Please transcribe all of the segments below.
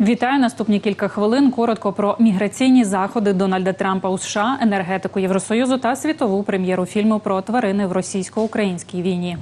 Вітаю наступні кілька хвилин. Коротко про міграційні заходи Дональда Трампа у США, енергетику Євросоюзу та світову прем'єру фільму про тварини в російсько-українській війні.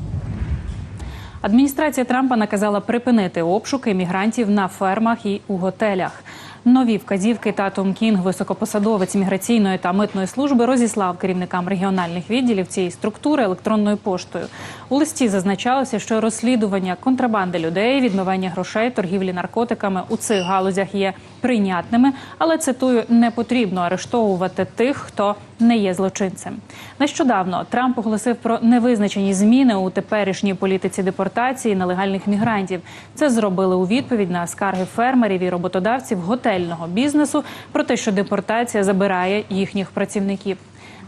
Адміністрація Трампа наказала припинити обшуки мігрантів на фермах і у готелях. Нові вказівки та Том Кінг, високопосадовець міграційної та митної служби, розіслав керівникам регіональних відділів цієї структури електронною поштою. У листі зазначалося, що розслідування контрабанди людей, відмивання грошей, торгівлі наркотиками у цих галузях є прийнятними, але цитую, не потрібно арештовувати тих, хто не є злочинцем. Нещодавно Трамп оголосив про невизначені зміни у теперішній політиці депортації нелегальних мігрантів. Це зробили у відповідь на скарги фермерів і роботодавців готельного бізнесу про те, що депортація забирає їхніх працівників.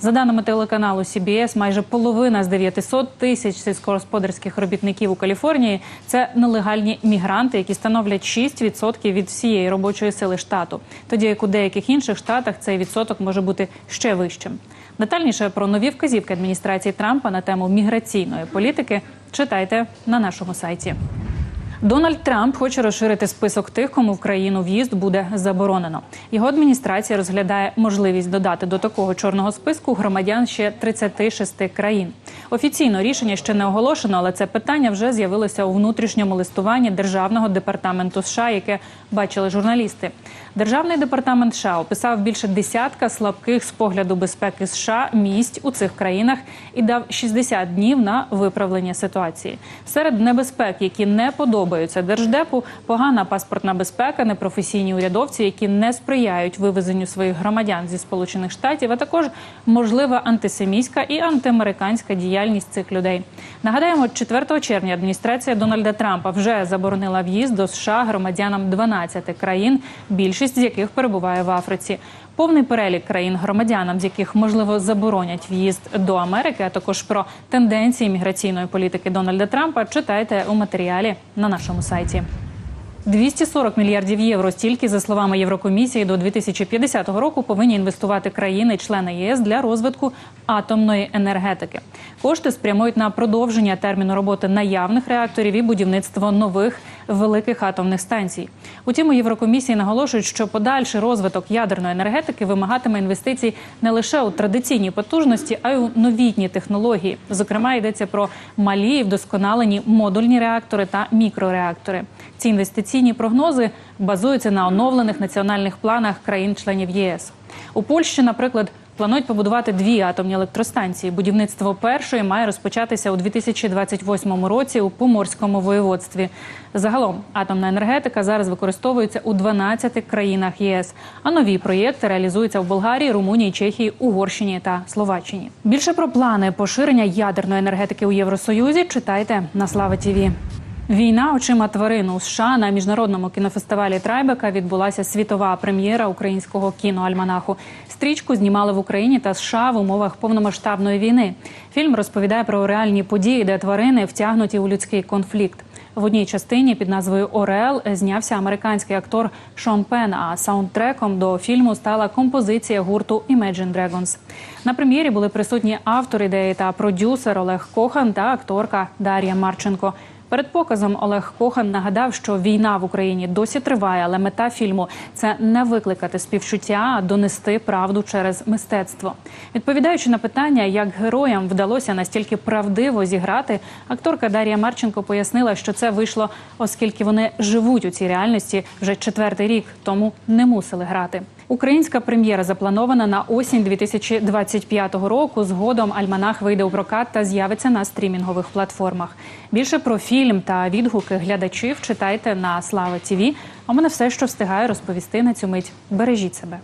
За даними телеканалу CBS, майже половина з 900 тисяч сільськогосподарських робітників у Каліфорнії це нелегальні мігранти, які становлять 6% від всієї робочої сили штату. Тоді як у деяких інших штатах цей відсоток може бути ще вищим. Детальніше про нові вказівки адміністрації Трампа на тему міграційної політики читайте на нашому сайті. Дональд Трамп хоче розширити список тих, кому в країну в'їзд буде заборонено. Його адміністрація розглядає можливість додати до такого чорного списку громадян ще 36 країн. Офіційно рішення ще не оголошено, але це питання вже з'явилося у внутрішньому листуванні державного департаменту США, яке бачили журналісти. Державний департамент США описав більше десятка слабких з погляду безпеки США місць у цих країнах і дав 60 днів на виправлення ситуації. Серед небезпек, які не подобаються держдепу, погана паспортна безпека, непрофесійні урядовці, які не сприяють вивезенню своїх громадян зі сполучених штатів, а також можлива антисемітська і антиамериканська діяльність цих людей. Нагадаємо, 4 червня адміністрація Дональда Трампа вже заборонила в'їзд до США громадянам 12 країн, більшість з яких перебуває в Африці. Повний перелік країн громадянам, з яких можливо заборонять в'їзд до Америки, а також про тенденції міграційної політики Дональда Трампа читайте у матеріалі на нашому сайті. 240 мільярдів євро стільки, за словами Єврокомісії, до 2050 року повинні інвестувати країни-члени ЄС для розвитку атомної енергетики. Кошти спрямують на продовження терміну роботи наявних реакторів і будівництво нових великих атомних станцій. Утім, у Єврокомісії наголошують, що подальший розвиток ядерної енергетики вимагатиме інвестицій не лише у традиційні потужності, а й у новітні технології. Зокрема, йдеться про малі і вдосконалені модульні реактори та мікрореактори. Ці інвестиційні прогнози базуються на оновлених національних планах країн-членів ЄС. У Польщі, наприклад, планують побудувати дві атомні електростанції. Будівництво першої має розпочатися у 2028 році у Поморському воєводстві. Загалом атомна енергетика зараз використовується у 12 країнах ЄС. А нові проєкти реалізуються в Болгарії, Румунії, Чехії, Угорщині та Словаччині. Більше про плани поширення ядерної енергетики у Євросоюзі читайте на Слава ТІВІ. Війна очима тварин у США на міжнародному кінофестивалі Трайбека відбулася світова прем'єра українського кіноальманаху. Стрічку знімали в Україні та США в умовах повномасштабної війни. Фільм розповідає про реальні події, де тварини втягнуті у людський конфлікт. В одній частині під назвою Орел знявся американський актор Шон Пен. А саундтреком до фільму стала композиція гурту Imagine Dragons. На прем'єрі були присутні автор ідеї та продюсер Олег Кохан та акторка Дар'я Марченко. Перед показом Олег Кохан нагадав, що війна в Україні досі триває, але мета фільму це не викликати співчуття, а донести правду через мистецтво. Відповідаючи на питання, як героям вдалося настільки правдиво зіграти, акторка Дар'я Марченко пояснила, що це вийшло, оскільки вони живуть у цій реальності вже четвертий рік, тому не мусили грати. Українська прем'єра запланована на осінь 2025 року. Згодом альманах вийде у прокат та з'явиться на стрімінгових платформах. Більше про фільм та відгуки глядачів читайте на Слава ТІВІ. А мене все, що встигаю розповісти на цю мить. Бережіть себе.